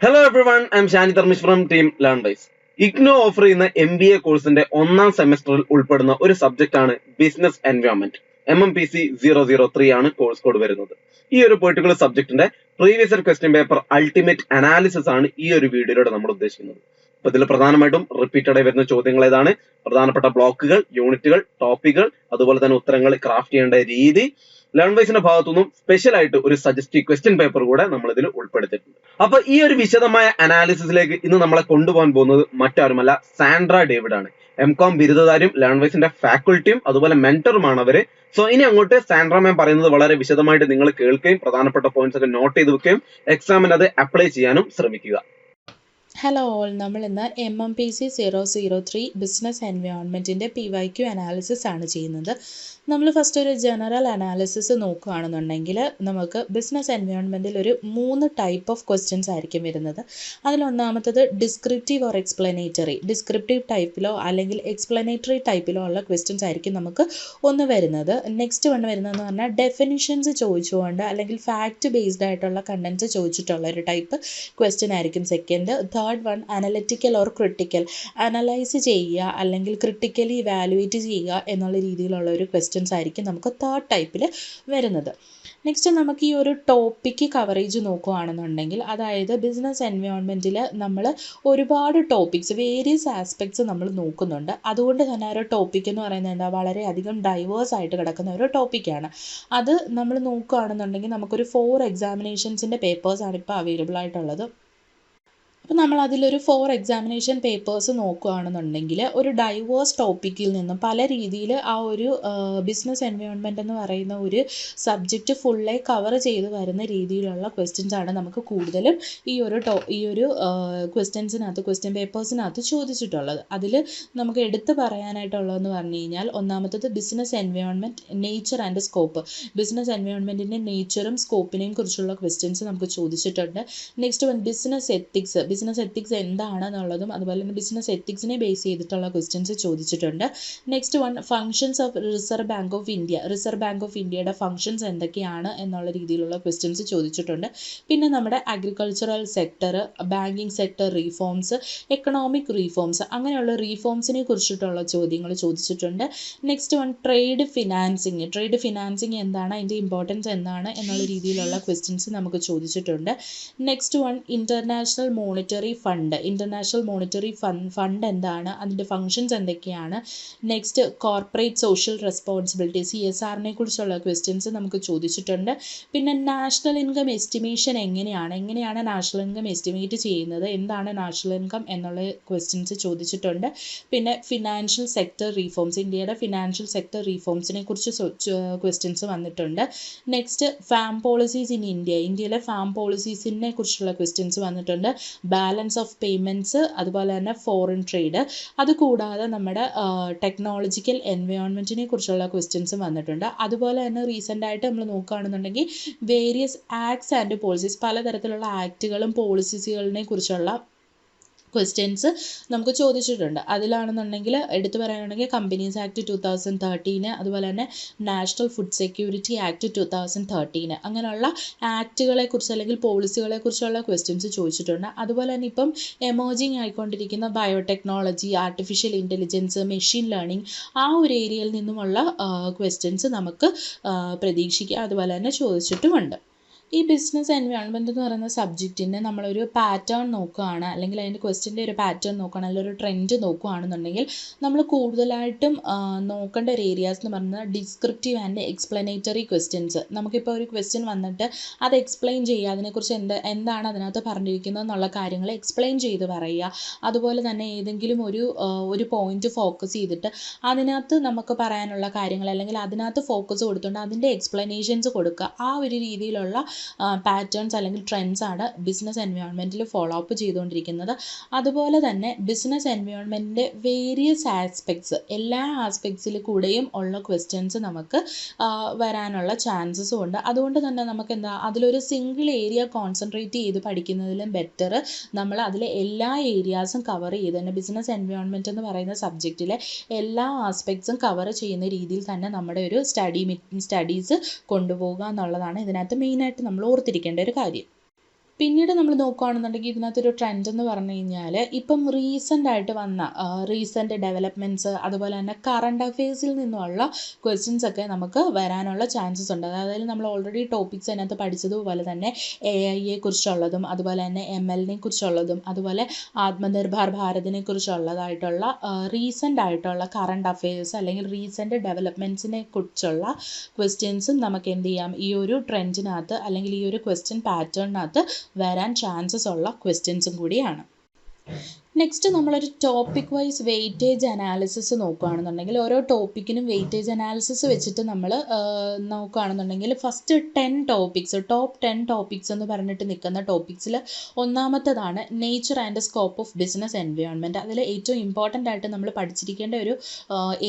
Hello everyone I am Shani Dharmish from team learn vise IGNOU offer ചെയ്യുന്ന M B A കോഴ്സിന്റെ ഒന്നാം സെമസ്റ്ററിൽ ഉൾപ്പെടുന്ന ഒരു സബ്ജക്ട് ആണ് business environment M M P C zero zero three ആണ് course code വരുന്നത്. ഈ ഒരു particular സബ്ജക്റ്റിന്റെ previous question paper ultimate analysis ആണ് ഈ ഒരു വീഡിയോയിലൂടെ നമ്മൾ ഉദ്ദേശിക്കുന്നത്. അപ്പൊ ഇതിൽ പ്രധാനമായിട്ടും റിപ്പീറ്റഡ് ആയി വരുന്ന ചോദ്യങ്ങൾ ഏതാണ്? പ്രധാനപ്പെട്ട ബ്ലോക്കുകൾ യൂണിറ്റുകൾ ടോപ്പിക്കുകൾ അതുപോലെ തന്നെ ഉത്തരങ്ങൾ ക്രാഫ്റ്റ് ചെയ്യേണ്ട രീതി ലേൺ വൈസിന്റെ ഭാഗത്തുനിന്നും സ്പെഷ്യൽ ആയിട്ട് ഒരു സജസ്റ്റീവ് ക്വസ്റ്റ്യൻ പേപ്പർ കൂടെ നമ്മൾ ഇതിൽ ഉൾപ്പെടുത്തിയിട്ടുണ്ട്. അപ്പൊ ഈ ഒരു വിശദമായ അനാലിസിസിലേക്ക് ഇന്ന് നമ്മളെ കൊണ്ടുപോകാൻ പോകുന്നത് മറ്റാരുമല്ല സാൻഡ്ര ഡേവിഡ് ആണ് എം കോം ബിരുദധാരിയും ലേൺ വൈസിന്റെ ഫാക്കൾട്ടിയും അതുപോലെ മെന്ററുമാണ് അവർ. സോ ഇനി അങ്ങോട്ട് സാൻഡ്ര മാം പറയുന്നത് വളരെ വിശദമായിട്ട് നിങ്ങൾ കേൾക്കുകയും പ്രധാനപ്പെട്ട പോയിന്റ്സ് ഒക്കെ നോട്ട് ചെയ്ത് വെക്കുകയും എക്സാമിന് അത് അപ്ലൈ ചെയ്യാനും ശ്രമിക്കുക. ഹലോ ഓൾ നമ്മൾ ഇന്ന് M M P C zero zero three business എൻവയോൺമെന്റിന്റെ P Y Q analysis ആണ് ചെയ്യുന്നത്. നമ്മൾ ഫസ്റ്റ് ഒരു ജനറൽ അനാലിസിസ് നോക്കുകയാണെന്നുണ്ടെങ്കിൽ നമുക്ക് ബിസിനസ് എൻവയോൺമെന്റിൽ ഒരു മൂന്ന് ടൈപ്പ് ഓഫ് ക്വസ്റ്റ്യൻസ് ആയിരിക്കും വരുന്നത്. അതിലൊന്നാമത്തത് ഡിസ്ക്രിപ്റ്റീവ് ഓർ എക്സ്പ്ലനേറ്ററി ഡിസ്ക്രിപ്റ്റീവ് ടൈപ്പിലോ അല്ലെങ്കിൽ എക്സ്പ്ലനേറ്ററി ടൈപ്പിലോ ഉള്ള ക്വസ്റ്റ്യൻസ് ആയിരിക്കും നമുക്ക് ഒന്ന് വരുന്നത്. നെക്സ്റ്റ് വൺ വരുന്നതെന്ന് പറഞ്ഞാൽ ഡെഫിനിഷൻസ് ചോദിച്ചുകൊണ്ട് അല്ലെങ്കിൽ ഫാക്റ്റ് ബേസ്ഡ് ആയിട്ടുള്ള കണ്ടൻസ് ചോദിച്ചിട്ടുള്ള ഒരു ടൈപ്പ് ക്വസ്റ്റ്യൻ ആയിരിക്കും second third one analytical or critical analyse ചെയ്യുക അല്ലെങ്കിൽ ക്രിട്ടിക്കലി ഇവാലുവേറ്റ് ചെയ്യുക എന്നുള്ള രീതിയിലുള്ള ഒരു ക്വസ്റ്റ്യൻസ് ആയിരിക്കും നമുക്ക് തേർഡ് ടൈപ്പിൽ വരുന്നത്. നെക്സ്റ്റ് നമുക്ക് ഈ ഒരു ടോപ്പിക്ക് കവറേജ് നോക്കുകയാണെന്നുണ്ടെങ്കിൽ അതായത് ബിസിനസ് എൻവയോൺമെന്റിൽ നമ്മൾ ഒരുപാട് ടോപ്പിക്സ് വേരിയസ് ആസ്പെക്ട്സ് നമ്മൾ നോക്കുന്നുണ്ട്. അതുകൊണ്ട് തന്നെ ഒരു ടോപ്പിക് എന്ന് പറയുന്നത് എന്താ? വളരെയധികം ഡൈവേഴ്സ് ആയിട്ട് കിടക്കുന്ന ഒരു ടോപ്പിക്കാണ് അത് നമ്മൾ നോക്കുകയാണെന്നുണ്ടെങ്കിൽ നമുക്കൊരു ഫോർ എക്സാമിനേഷൻസിന്റെ പേപ്പേഴ്സാണ് ഇപ്പോൾ അവൈലബിൾ ആയിട്ടുള്ളത്. അപ്പോൾ നമ്മൾ അതിലൊരു ഫോർ എക്സാമിനേഷൻ പേപ്പേഴ്സ് നോക്കുകയാണെന്നുണ്ടെങ്കിൽ ഒരു ഡൈവേഴ്സ് ടോപ്പിക്കിൽ നിന്നും പല രീതിയിൽ ആ ഒരു ബിസിനസ് എൻവയോൺമെന്റ് എന്ന് പറയുന്ന ഒരു സബ്ജക്റ്റ് ഫുള്ളെ കവർ ചെയ്ത് വരുന്ന രീതിയിലുള്ള ക്വസ്റ്റ്യൻസ് ആണ് നമുക്ക് കൂടുതലും ഈ ഒരു ടോ ഈ ഒരു ക്വസ്റ്റ്യൻസിനകത്ത് ക്വസ്റ്റ്യൻ പേപ്പേഴ്സിനകത്ത് ചോദിച്ചിട്ടുള്ളത്. അതിൽ നമുക്ക് എടുത്തു പറയാനായിട്ടുള്ളതെന്ന് പറഞ്ഞു കഴിഞ്ഞാൽ ഒന്നാമത്തത് business environment nature and scope business എൻവയോൺമെന്റിന്റെ നേച്ചറും സ്കോപ്പിനെയും കുറിച്ചുള്ള ക്വസ്റ്റ്യൻസ് നമുക്ക് ചോദിച്ചിട്ടുണ്ട്. Next one business ethics business ethics എന്താണെന്നുള്ളതും അതുപോലെ തന്നെ ബിസിനസ് എത്തിക്സിനെ ബേസ് ചെയ്തിട്ടുള്ള ക്വസ്റ്റ്യൻസ് ചോദിച്ചിട്ടുണ്ട്. Next one functions of reserve bank of India reserve bank of ഇന്ത്യയുടെ ഫങ്ഷൻസ് എന്തൊക്കെയാണ് എന്നുള്ള രീതിയിലുള്ള ക്വസ്റ്റ്യൻസ് ചോദിച്ചിട്ടുണ്ട്. പിന്നെ നമ്മുടെ agricultural sector banking sector reforms economic reforms അങ്ങനെയുള്ള റീഫോംസിനെ കുറിച്ചിട്ടുള്ള ചോദ്യങ്ങൾ ചോദിച്ചിട്ടുണ്ട്. Next one trade financing trade financing എന്താണ്? അതിന്റെ ഇമ്പോർട്ടൻസ് എന്താണ്? എന്നുള്ള രീതിയിലുള്ള ക്വസ്റ്റ്യൻസ് നമുക്ക് ചോദിച്ചിട്ടുണ്ട്. Next one international monetary fund international monetary fund fund എന്താണ് അതിന്റെ ഫങ്ഷൻസ് എന്തൊക്കെയാണ് next corporate social responsibility C S ആറിനെ കുറിച്ചുള്ള ക്വസ്റ്റ്യൻസ് നമുക്ക് ചോദിച്ചിട്ടുണ്ട്. പിന്നെ നാഷണൽ ഇൻകം എസ്റ്റിമേഷൻ എങ്ങനെയാണ് എങ്ങനെയാണ് നാഷണൽ ഇൻകം എസ്റ്റിമേറ്റ് ചെയ്യുന്നത് എന്താണ് നാഷണൽ ഇൻകം എന്നുള്ള ക്വസ്റ്റ്യൻസ് ചോദിച്ചിട്ടുണ്ട്. പിന്നെ ഫിനാൻഷ്യൽ സെക്ടർ റീഫോംസ് ഇന്ത്യയുടെ ഫിനാൻഷ്യൽ സെക്ടർ റീഫോംസിനെ കുറിച്ച് ക്വസ്റ്റ്യൻസ് വന്നിട്ടുണ്ട്. Next farm policies in India ഇന്ത്യയിലെ ഫാം പോളിസീസിനെ കുറിച്ചുള്ള ക്വസ്റ്റ്യൻസ് വന്നിട്ടുണ്ട്. ബാലൻസ് ഓഫ് പേയ്മെന്റ്സ് അതുപോലെ തന്നെ ഫോറിൻ ട്രേഡ് അതുകൂടാതെ നമ്മുടെ ടെക്നോളജിക്കൽ എൻവയോൺമെന്റിനെ കുറിച്ചുള്ള ക്വസ്റ്റ്യൻസും വന്നിട്ടുണ്ട്. അതുപോലെ തന്നെ റീസെന്റ് ആയിട്ട് നമ്മൾ നോക്കുകയാണെന്നുണ്ടെങ്കിൽ വേരിയസ് ആക്ട്സ് ആൻഡ് പോളിസീസ് പലതരത്തിലുള്ള ആക്റ്റുകളും പോളിസീസുകളിനെ കുറിച്ചുള്ള ക്വസ്റ്റ്യൻസ് നമുക്ക് ചോദിച്ചിട്ടുണ്ട്. അതിലാണെന്നുണ്ടെങ്കിൽ എടുത്തു പറയുകയാണെങ്കിൽ companies act two thousand thirteen അതുപോലെ തന്നെ national food security act two thousand thirteen അങ്ങനെയുള്ള ആക്റ്റുകളെ കുറിച്ച് അല്ലെങ്കിൽ പോളിസികളെ കുറിച്ചുള്ള ക്വസ്റ്റ്യൻസ് ചോദിച്ചിട്ടുണ്ട്. അതുപോലെ തന്നെ ഇപ്പം emerging ആയിക്കൊണ്ടിരിക്കുന്ന biotechnology artificial intelligence machine learning ആ ഒരു ഏരിയയിൽ നിന്നുമുള്ള ക്വസ്റ്റ്യൻസ് നമുക്ക് പ്രതീക്ഷിക്കാം. അതുപോലെ തന്നെ ചോദിച്ചിട്ടുമുണ്ട്. ഈ ബിസിനസ് എൻവയോൺമെന്റ് എന്ന് പറയുന്ന സബ്ജക്റ്റിന് നമ്മളൊരു പാറ്റേൺ നോക്കുകയാണ് അല്ലെങ്കിൽ അതിന്റെ ക്വസ്റ്റിന്റെ ഒരു പാറ്റേൺ നോക്കുകയാണ് അല്ലെങ്കിൽ ഒരു ട്രെൻഡ് നോക്കുകയാണെന്നുണ്ടെങ്കിൽ നമ്മൾ കൂടുതലായിട്ടും നോക്കേണ്ട ഒരു ഏരിയാസ് എന്ന് പറയുന്നത് ഡിസ്ക്രിപ്റ്റീവ് ആൻഡ് എക്സ്പ്ലനേറ്ററി ക്വസ്റ്റ്യൻസ് നമുക്കിപ്പോൾ ഒരു ക്വസ്റ്റ്യൻ വന്നിട്ട് അത് എക്സ്പ്ലെയിൻ ചെയ്യുക അതിനെക്കുറിച്ച് എന്ത് എന്താണ് അതിനകത്ത് പറഞ്ഞിരിക്കുന്നത് എന്നുള്ള കാര്യങ്ങൾ എക്സ്പ്ലെയിൻ ചെയ്ത് പറയുക. അതുപോലെ തന്നെ ഏതെങ്കിലും ഒരു ഒരു പോയിന്റ് ഫോക്കസ് ചെയ്തിട്ട് അതിനകത്ത് നമുക്ക് പറയാനുള്ള കാര്യങ്ങൾ അല്ലെങ്കിൽ അതിനകത്ത് ഫോക്കസ് കൊടുത്തുകൊണ്ട് അതിന്റെ എക്സ്പ്ലനേഷൻസ് കൊടുക്കുക. ആ ഒരു രീതിയിലുള്ള പാറ്റേൺസ് അല്ലെങ്കിൽ ട്രെൻഡ്സ് ആണ് ബിസിനസ് എൻവയോൺമെന്റിൽ ഫോളോ അപ്പ് ചെയ്തുകൊണ്ടിരിക്കുന്നത്. അതുപോലെ തന്നെ ബിസിനസ് എൻവയോൺമെന്റിന്റെ വേരിയസ് ആസ്പെക്ട്സ് എല്ലാ ആസ്പെക്ട്സിൽ കൂടെയും ഉള്ള ക്വസ്റ്റ്യൻസ് നമുക്ക് വരാനുള്ള ചാൻസസും ഉണ്ട്. അതുകൊണ്ട് തന്നെ നമുക്ക് എന്താ അതിലൊരു സിംഗിൾ ഏരിയ കോൺസെൻട്രേറ്റ് ചെയ്ത് പഠിക്കുന്നതിലും ബെറ്റർ നമ്മൾ അതിലെ എല്ലാ ഏരിയാസും കവർ ചെയ്ത് തന്നെ ബിസിനസ് എൻവയോൺമെന്റ് എന്ന് പറയുന്ന സബ്ജക്റ്റിലെ എല്ലാ ആസ്പെക്ട്സും കവർ ചെയ്യുന്ന രീതിയിൽ തന്നെ നമ്മുടെ ഒരു സ്റ്റഡി സ്റ്റഡീസ് കൊണ്ടുപോകുക എന്നുള്ളതാണ് ഇതിനകത്ത് മെയിനായിട്ട് നമ്മൾ ഓർത്തിരിക്കേണ്ട ഒരു കാര്യം. പിന്നീട് നമ്മൾ നോക്കുകയാണെന്നുണ്ടെങ്കിൽ ഇതിനകത്തൊരു ട്രെൻഡ് എന്ന് പറഞ്ഞു കഴിഞ്ഞാൽ ഇപ്പം റീസെന്റ് ആയിട്ട് വന്ന റീസെന്റ് ഡെവലപ്മെന്റ്സ് അതുപോലെ തന്നെ കറണ്ട് അഫെയർസിൽ നിന്നുള്ള ക്വസ്റ്റ്യൻസ് ഒക്കെ നമുക്ക് വരാനുള്ള ചാൻസസ് ഉണ്ട്. അതായത് നമ്മൾ ഓൾറെഡി ടോപ്പിക്സ് അതിനകത്ത് പഠിച്ചതുപോലെ തന്നെ എ ഐയെ കുറിച്ചുള്ളതും അതുപോലെ തന്നെ എം എല്ലിനെ കുറിച്ചുള്ളതും അതുപോലെ ആത്മനിർഭർ ഭാരതിനെ കുറിച്ചുള്ളതായിട്ടുള്ള റീസെന്റ് ആയിട്ടുള്ള കറണ്ട് അഫെയർസ് അല്ലെങ്കിൽ റീസെന്റ് ഡെവലപ്മെന്റ്സിനെ കുറിച്ചുള്ള ക്വസ്റ്റ്യൻസും നമുക്ക് എന്ത് ചെയ്യാം? ഈ ഒരു ട്രെൻഡിനകത്ത് അല്ലെങ്കിൽ ഈ ഒരു ക്വസ്റ്റ്യൻ പാറ്റേണിനകത്ത് വരാൻ ചാൻസസ് ഉള്ള ക്വസ്റ്റ്യൻസും കൂടിയാണ്. നെക്സ്റ്റ് നമ്മളൊരു ടോപ്പിക് വൈസ് വെയിറ്റേജ് അനാലിസിസ് നോക്കുകയാണെന്നുണ്ടെങ്കിൽ ഓരോ ടോപ്പിക്കിനും വെയിറ്റേജ് അനാലിസിസ് വെച്ചിട്ട് നമ്മൾ നോക്കുകയാണെന്നുണ്ടെങ്കിൽ first ten topics top ten topics എന്ന് പറഞ്ഞിട്ട് നിൽക്കുന്ന ടോപ്പിക്സിൽ ഒന്നാമത്തതാണ് nature and scope of business environment അതിൽ ഏറ്റവും ഇമ്പോർട്ടന്റ് ആയിട്ട് നമ്മൾ പഠിച്ചിരിക്കേണ്ട ഒരു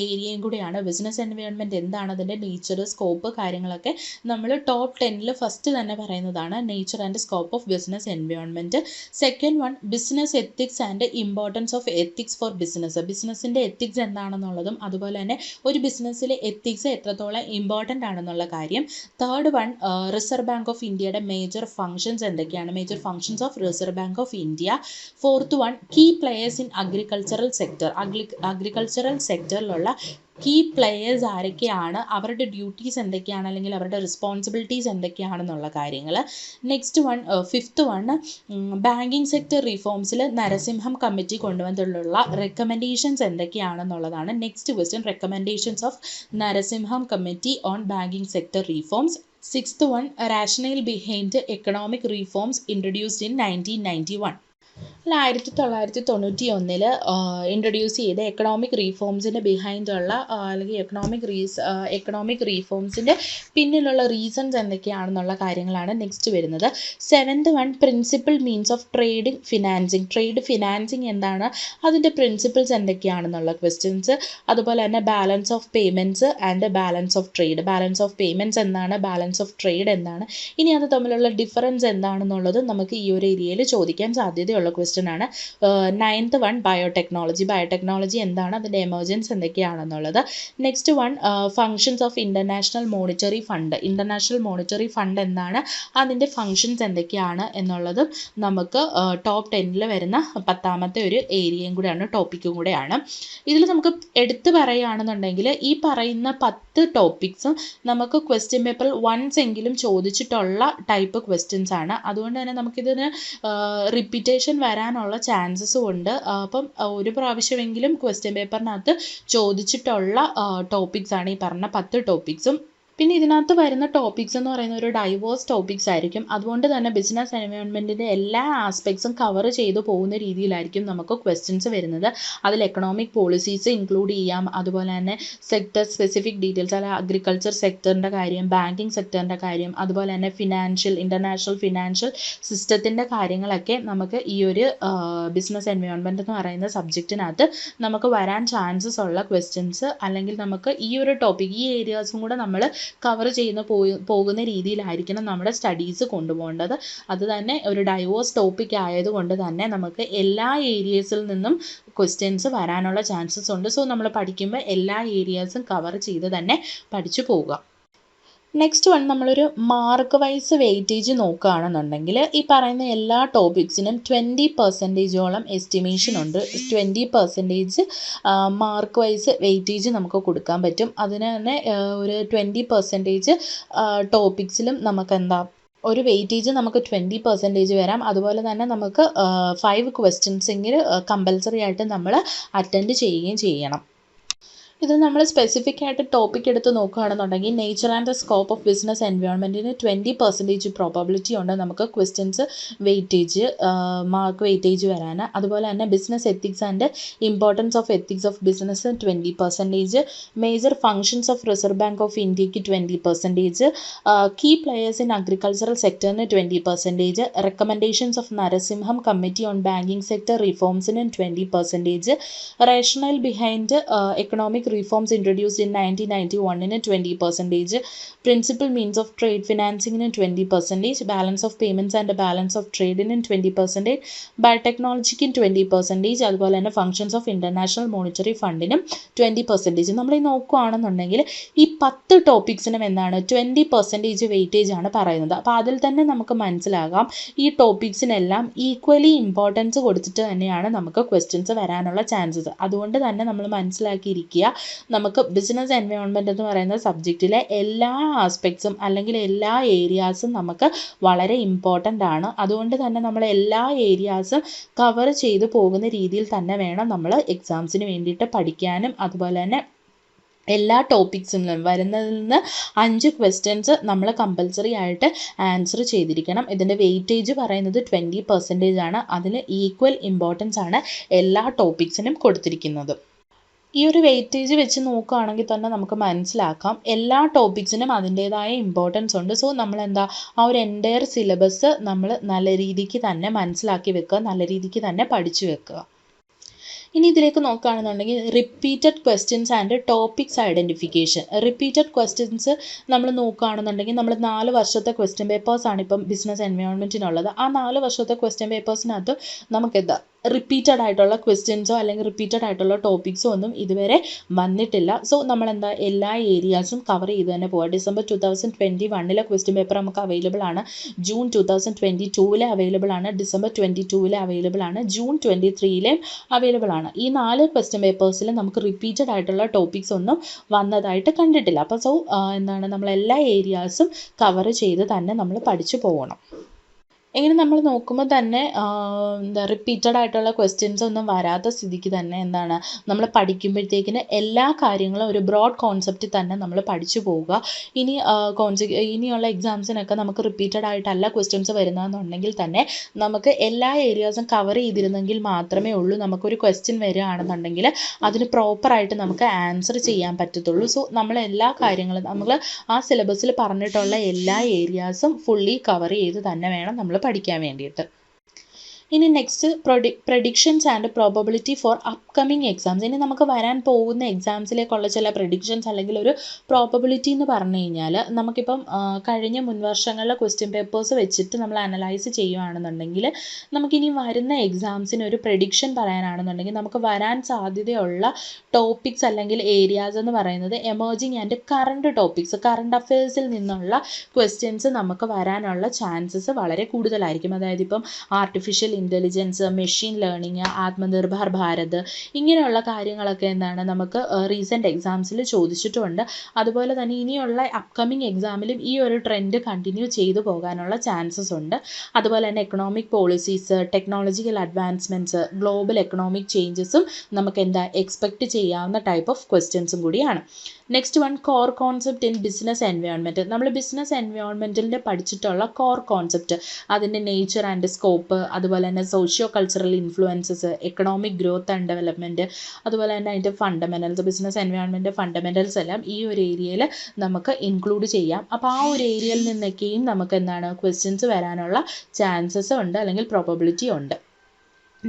ഏരിയയും കൂടിയാണ് ബിസിനസ് എൻവയോൺമെന്റ് എന്താണ് അതിന്റെ നേച്ചർ സ്കോപ്പ് കാര്യങ്ങളൊക്കെ നമ്മൾ ടോപ്പ് ടെന്നിൽ ഫസ്റ്റ് തന്നെ പറയുന്നതാണ് nature and scope of business environment second one business ethics and importance of ethics for business ബിസിനസ്സിന്റെ ethics എന്താണെന്നുള്ളതും അതുപോലെ തന്നെ ഒരു ബിസിനസ്സിലെ എത്തിക്സ് എത്രത്തോളം ഇമ്പോർട്ടന്റ് ആണെന്നുള്ള കാര്യം. Third one reserve bank of ഇന്ത്യയുടെ മേജർ ഫങ്ഷൻസ് എന്തൊക്കെയാണ്? Major functions of reserve bank of India fourth one key players in agricultural sector agri agricultural സെക്ടറിലുള്ള key players ആരൊക്കെയാണ്? അവരുടെ ഡ്യൂട്ടീസ് എന്തൊക്കെയാണ്? അല്ലെങ്കിൽ അവരുടെ റെസ്പോൺസിബിലിറ്റീസ് എന്തൊക്കെയാണെന്നുള്ള കാര്യങ്ങൾ. Next one fifth one banking sector റിഫോംസിൽ Narasimham committee കൊണ്ടുവന്നിട്ടുള്ള recommendations എന്തൊക്കെയാണെന്നുള്ളതാണ് next question recommendations of Narasimham committee on banking sector reforms sixth one rational behind economic reforms introduced in nineteen ninety one അല്ല ആയിരത്തി തൊള്ളായിരത്തി തൊണ്ണൂറ്റി ഒന്നിൽ ഇൻട്രൊഡ്യൂസ് ചെയ്ത economic റീഫോംസിന്റെ ബിഹൈൻഡുള്ള അല്ലെങ്കിൽ economic റീസ് economic റീഫോംസിന്റെ പിന്നിലുള്ള reasons എന്തൊക്കെയാണെന്നുള്ള കാര്യങ്ങളാണ് നെക്സ്റ്റ് വരുന്നത്. Seventh one principle means of trade financing trade financing എന്താണ്? അതിന്റെ പ്രിൻസിപ്പിൾസ് എന്തൊക്കെയാണെന്നുള്ള ക്വസ്റ്റ്യൻസ് അതുപോലെ തന്നെ balance of payments and balance of trade balance of payments എന്താണ്? ബാലൻസ് ഓഫ് ട്രേഡ് എന്താണ്? ഇനി അത് തമ്മിലുള്ള ഡിഫറൻസ് എന്താണെന്നുള്ളത് നമുക്ക് ഈ ഒരു ഏരിയയിൽ ചോദിക്കാൻ സാധ്യതയുള്ള ക്വസ്റ്റ്യൻ ആണ്. നയൻത്ത് വൺ ബയോടെക്നോളജി ബയോടെക്നോളജി എന്താണ്? അതിന്റെ emergence എന്തൊക്കെയാണെന്നുള്ളത്. Next one functions of international monetary fund international monetary fund എന്താണ്? അതിന്റെ ഫങ്ഷൻസ് എന്തൊക്കെയാണ് എന്നുള്ളതും നമുക്ക് ടോപ്പ് ടെന്നിൽ വരുന്ന പത്താമത്തെ ഒരു ഏരിയയും കൂടെയാണ് ടോപ്പിക്കും കൂടെയാണ്. ഇതിൽ നമുക്ക് എടുത്തു പറയുകയാണെന്നുണ്ടെങ്കിൽ ഈ പറയുന്ന പത്ത് ടോപ്പിക്സും നമുക്ക് ക്വസ്റ്റ്യൻ പേപ്പറിൽ വൺസ് എങ്കിലും ചോദിച്ചിട്ടുള്ള ടൈപ്പ് ക്വസ്റ്റ്യൻസ് ആണ്. അതുകൊണ്ട് തന്നെ നമുക്കിതിന് റിപ്പീറ്റേഷൻ വരാനുള്ള ചാൻസസും ഉണ്ട്. അപ്പം ഒരു പ്രാവശ്യമെങ്കിലും ക്വസ്റ്റ്യൻ പേപ്പറിനകത്ത് ചോദിച്ചിട്ടുള്ള ടോപ്പിക്സ് ആണ് ഈ പറഞ്ഞ പത്ത് ടോപ്പിക്സും പിന്നെ ഇതിനകത്ത് വരുന്ന ടോപ്പിക്സ് എന്ന് പറയുന്ന ഒരു ഡൈവേഴ്സ് ടോപ്പിക്സ് ആയിരിക്കും. അതുകൊണ്ട് തന്നെ ബിസിനസ് എൻവയോൺമെന്റിന്റെ എല്ലാ ആസ്പെക്ട്സും കവർ ചെയ്തു പോകുന്ന രീതിയിലായിരിക്കും നമുക്ക് ക്വസ്റ്റ്യൻസ് വരുന്നത്. അതിൽ എക്കണോമിക് പോളിസീസ് ഇൻക്ലൂഡ് ചെയ്യാം. അതുപോലെ തന്നെ സെക്ടർ സ്പെസിഫിക് ഡീറ്റെയിൽസ് അല്ല അഗ്രികൾച്ചർ സെക്ടറിന്റെ കാര്യം ബാങ്കിങ് സെക്ടറിന്റെ കാര്യം അതുപോലെ തന്നെ ഫിനാൻഷ്യൽ ഇന്റർനാഷണൽ ഫിനാൻഷ്യൽ സിസ്റ്റത്തിന്റെ കാര്യങ്ങളൊക്കെ നമുക്ക് ഈ ഒരു ബിസിനസ് എൻവയോൺമെന്റ് എന്ന് പറയുന്ന സബ്ജക്റ്റിനകത്ത് നമുക്ക് വരാൻ ചാൻസസ് ഉള്ള ക്വസ്റ്റ്യൻസ് അല്ലെങ്കിൽ നമുക്ക് ഈ ഒരു ടോപ്പിക് ഈ ഏരിയാസും കൂടെ നമ്മൾ കവർ ചെയ്യുന്ന പോകുന്ന രീതിയിലായിരിക്കണം നമ്മുടെ സ്റ്റഡീസ് കൊണ്ടുപോകേണ്ടത്. അത് തന്നെ ഒരു ഡൈവേഴ്സ് ടോപ്പിക് ആയതുകൊണ്ട് തന്നെ നമുക്ക് എല്ലാ ഏരിയസിൽ നിന്നും ക്വസ്റ്റ്യൻസ് വരാനുള്ള ചാൻസസ് ഉണ്ട്. സോ നമ്മൾ പഠിക്കുമ്പോൾ എല്ലാ ഏരിയാസും കവർ ചെയ്ത് തന്നെ പഠിച്ചു പോവുക. നെക്സ്റ്റ് വൺ നമ്മളൊരു മാർക്ക് വൈസ് വെയിറ്റേജ് നോക്കുകയാണെന്നുണ്ടെങ്കിൽ ഈ പറയുന്ന എല്ലാ ടോപ്പിക്സിനും ട്വന്റി പെർസെന്റേജോളം എസ്റ്റിമേഷൻ ഉണ്ട്. Twenty percentage mark wise weightage നമുക്ക് കൊടുക്കാൻ പറ്റും. അതിന് തന്നെ ഒരു ട്വന്റി പെർസെന്റേജ് ടോപ്പിക്സിലും നമുക്ക് എന്താ ഒരു വെയിറ്റേജ് നമുക്ക് ട്വന്റി പെർസെന്റേജ് വരാം. അതുപോലെ തന്നെ നമുക്ക് ഫൈവ് ക്വസ്റ്റ്യൻസെങ്കിൽ കമ്പൽസറി ആയിട്ട് നമ്മൾ അറ്റൻഡ് ചെയ്യുകയും ചെയ്യണം. ഇത് നമ്മൾ സ്പെസിഫിക് ആയിട്ട് ടോപ്പിക് എടുത്ത് നോക്കുകയാണെന്നുണ്ടെങ്കിൽ nature and the scope of business എൻവയോൺമെന്റിന് twenty percentage probability ഉണ്ട്. നമുക്ക് ക്വസ്റ്റ്യൻസ് വെയിറ്റേജ് മാർക്ക് വെയിറ്റേജ് വരാൻ അതുപോലെ തന്നെ business ethics and importance of ethics of business twenty percentage major functions of reserve bank of ഇന്ത്യയ്ക്ക് twenty percentage key players in agricultural സെക്ടറിന് twenty percentage recommendations of Narasimham committee on banking sector റിഫോംസിന് twenty percentage rational behind economic reforms introduced in nineteen ninety വണ്ണിന് twenty percentage principle means of trade ഫിനാൻസിങ്ങിന് twenty percentage balance of payments and balance of ട്രേഡിന് twenty percentage ബയോടെക്നോളജിക്കും twenty percentage അതുപോലെ തന്നെ functions of international monetary ഫണ്ടിനും twenty percentage നമ്മൾ ഈ നോക്കുകയാണെന്നുണ്ടെങ്കിൽ ഈ പത്ത് ടോപ്പിക്സിനും എന്താണ് ട്വന്റി പെർസെന്റേജ് വെയിറ്റേജ് ആണ് പറയുന്നത്. അപ്പോൾ അതിൽ തന്നെ നമുക്ക് മനസ്സിലാകാം ഈ ടോപ്പിക്സിനെല്ലാം ഈക്വലി ഇമ്പോർട്ടൻസ് കൊടുത്തിട്ട് തന്നെയാണ് നമുക്ക് ക്വസ്റ്റ്യൻസ് വരാനുള്ള ചാൻസസ് അതുകൊണ്ട് തന്നെ നമ്മൾ മനസ്സിലാക്കിയിരിക്കുക നമുക്ക് ബിസിനസ് എൻവയോൺമെന്റ് എന്ന് പറയുന്ന സബ്ജക്റ്റിലെ എല്ലാ ആസ്പെക്ട്സും അല്ലെങ്കിൽ എല്ലാ ഏരിയാസും നമുക്ക് വളരെ ഇമ്പോർട്ടന്റ് ആണ്. അതുകൊണ്ട് തന്നെ നമ്മൾ എല്ലാ ഏരിയാസും കവർ ചെയ്ത് പോകുന്ന രീതിയിൽ തന്നെ വേണം നമ്മൾ എക്സാംസിന് വേണ്ടിയിട്ട് പഠിക്കാനും. അതുപോലെ തന്നെ എല്ലാ ടോപ്പിക്സിലും വരുന്നതിൽ നിന്ന് അഞ്ച് ക്വസ്റ്റ്യൻസ് നമ്മൾ കമ്പൽസറി ആയിട്ട് ആൻസർ ചെയ്തിരിക്കണം. ഇതിന്റെ വെയിറ്റേജ് പറയുന്നത് ട്വന്റി പെർസെന്റേജ് ആണ്. അതിന് ഈക്വൽ ഇമ്പോർട്ടൻസ് ആണ് എല്ലാ ടോപ്പിക്സിനും കൊടുത്തിരിക്കുന്നത്. ഈ ഒരു വെയിറ്റേജ് വെച്ച് നോക്കുകയാണെങ്കിൽ തന്നെ നമുക്ക് മനസ്സിലാക്കാം. എല്ലാ ടോപ്പിക്സിനും അതിന്റേതായ ഇമ്പോർട്ടൻസ് ഉണ്ട്. സോ നമ്മൾ എന്താ ആ ഒരു എന്റയർ സിലബസ് നമ്മൾ നല്ല രീതിക്ക് തന്നെ മനസ്സിലാക്കി വെക്കുക നല്ല രീതിക്ക് തന്നെ പഠിച്ചു വെക്കുക. ഇനി ഇതിലേക്ക് നോക്കുകയാണെന്നുണ്ടെങ്കിൽ repeated questions and topics identification repeated questions നമ്മൾ നോക്കുകയാണെന്നുണ്ടെങ്കിൽ നമ്മൾ നാല് വർഷത്തെ ക്വസ്റ്റ്യൻ പേപ്പേഴ്സാണ് ഇപ്പം ബിസിനസ് എൻവയോൺമെന്റിനുള്ളത് ആ നാല് വർഷത്തെ ക്വസ്റ്റ്യൻ പേപ്പേഴ്സിനകത്ത് നമുക്ക് എന്താ റിപ്പീറ്റഡ് ആയിട്ടുള്ള ക്വസ്റ്റ്യൻസോ അല്ലെങ്കിൽ റിപ്പീറ്റഡ് ആയിട്ടുള്ള ടോപ്പിക്സോ ഒന്നും ഇതുവരെ വന്നിട്ടില്ല. സോ നമ്മൾ എന്താ എല്ലാ ഏരിയാസും കവർ ചെയ്ത് തന്നെ പോവുക ഡിസംബർ ടു തൗസൻഡ് ട്വന്റി വണ്ണിലെ ക്വസ്റ്റ്യൻ പേപ്പർ നമുക്ക് അവൈലബിൾ ആണ്. ജൂൺ ടു തൗസൻഡ് ട്വന്റി ടൂവിലെ അവൈലബിൾ ആണ്. ഡിസംബർ ട്വന്റി ടൂവിലെ അവൈലബിൾ ആണ്. ജൂൺ ട്വന്റി ത്രീയിലെയും അവൈലബിൾ ആണ്. ഈ നാല് ക്വസ്റ്റ്യൻ പേപ്പേഴ്സിൽ നമുക്ക് റിപ്പീറ്റഡ് ആയിട്ടുള്ള ടോപ്പിക്സ് ഒന്നും വന്നതായിട്ട് കണ്ടിട്ടില്ല. അപ്പോൾ സോ എന്താണ് നമ്മൾ എല്ലാ ഏരിയാസും കവർ ചെയ്ത് തന്നെ നമ്മൾ പഠിച്ചു പോകണം ഇങ്ങനെ നമ്മൾ നോക്കുമ്പോൾ തന്നെ എന്താ റിപ്പീറ്റഡ് ആയിട്ടുള്ള ക്വസ്റ്റ്യൻസ് ഒന്നും വരാത്ത സ്ഥിതിക്ക് തന്നെ എന്താണ് നമ്മൾ പഠിക്കുമ്പോഴത്തേക്കിന് എല്ലാ കാര്യങ്ങളും ഒരു ബ്രോഡ് കോൺസെപ്റ്റ് തന്നെ നമ്മൾ പഠിച്ചു പോവുക. ഇനി കോൺസി ഇനിയുള്ള എക്സാംസിനൊക്കെ നമുക്ക് റിപ്പീറ്റഡ് ആയിട്ടല്ല ക്വസ്റ്റ്യൻസ് വരുന്നതെന്നുണ്ടെങ്കിൽ തന്നെ നമുക്ക് എല്ലാ ഏരിയാസും കവർ ചെയ്തിരുന്നെങ്കിൽ മാത്രമേ ഉള്ളൂ നമുക്കൊരു ക്വസ്റ്റ്യൻ വരികയാണെന്നുണ്ടെങ്കിൽ അതിന് പ്രോപ്പറായിട്ട് നമുക്ക് ആൻസർ ചെയ്യാൻ പറ്റത്തുള്ളൂ. സോ നമ്മൾ എല്ലാ കാര്യങ്ങളും നമ്മൾ ആ സിലബസിൽ പറഞ്ഞിട്ടുള്ള എല്ലാ ഏരിയാസും ഫുള്ളി കവർ ചെയ്ത് തന്നെ വേണം നമ്മൾ പഠിക്കാൻ വേണ്ടിയിട്ട്. ഇനി next പ്രൊഡി predictions and probability for upcoming exams ഇനി നമുക്ക് വരാൻ പോകുന്ന എക്സാംസിലേക്കുള്ള ചില പ്രഡിക്ഷൻസ് അല്ലെങ്കിൽ ഒരു പ്രോബബിലിറ്റി എന്ന് പറഞ്ഞു കഴിഞ്ഞാൽ നമുക്കിപ്പം കഴിഞ്ഞ മുൻവർഷങ്ങളിലെ ക്വസ്റ്റ്യൻ പേപ്പേഴ്സ് വെച്ചിട്ട് നമ്മൾ അനലൈസ് ചെയ്യുകയാണെന്നുണ്ടെങ്കിൽ നമുക്കിനി വരുന്ന എക്സാംസിന് ഒരു പ്രഡിക്ഷൻ പറയാനാണെന്നുണ്ടെങ്കിൽ നമുക്ക് വരാൻ സാധ്യതയുള്ള ടോപ്പിക്സ് അല്ലെങ്കിൽ ഏരിയാസ് എന്ന് പറയുന്നത് emerging and current topics current അഫയേഴ്സിൽ നിന്നുള്ള ക്വസ്റ്റ്യൻസ് നമുക്ക് വരാനുള്ള ചാൻസസ് വളരെ കൂടുതലായിരിക്കും. അതായത് ഇപ്പം artificial intelligence machine learning Atmanirbhar Bharat ഇങ്ങനെയുള്ള കാര്യങ്ങളൊക്കെ എന്താണ് നമുക്ക് റീസെന്റ് എക്സാംസിൽ ചോദിച്ചിട്ടുണ്ട്. അതുപോലെ തന്നെ ഇനിയുള്ള അപ്കമിങ് എക്സാമിലും ഈ ഒരു ട്രെൻഡ് കണ്ടിന്യൂ ചെയ്തു പോകാനുള്ള ചാൻസസ് ഉണ്ട്. അതുപോലെ തന്നെ economic policies technological advancements global economic ചേഞ്ചസും നമുക്ക് എന്താ എക്സ്പെക്റ്റ് ചെയ്യാവുന്ന ടൈപ്പ് ഓഫ് ക്വസ്റ്റ്യൻസും കൂടിയാണ്. Next one core concept in business environment നമ്മൾ ബിസിനസ് എൻവയോൺമെന്റിന്റെ പഠിച്ചിട്ടുള്ള കോർ കോൺസെപ്റ്റ് അതിന്റെ നേച്ചർ ആൻഡ് സ്കോപ്പ് അതുപോലെ തന്നെ socio cultural influences economic growth and development അതുപോലെ തന്നെ അതിന്റെ ഫണ്ടമെന്റൽസ് ബിസിനസ് എൻവയോൺമെന്റ് ഫണ്ടമെന്റൽസ് എല്ലാം ഈ ഒരു ഏരിയയിൽ നമുക്ക് ഇൻക്ലൂഡ് ചെയ്യാം. അപ്പോൾ ആ ഒരു ഏരിയയിൽ നിന്നൊക്കെയും നമുക്ക് എന്താണ് ക്വസ്റ്റ്യൻസ് വരാനുള്ള ചാൻസസ് ഉണ്ട് അല്ലെങ്കിൽ പ്രോബബിലിറ്റി ഉണ്ട്.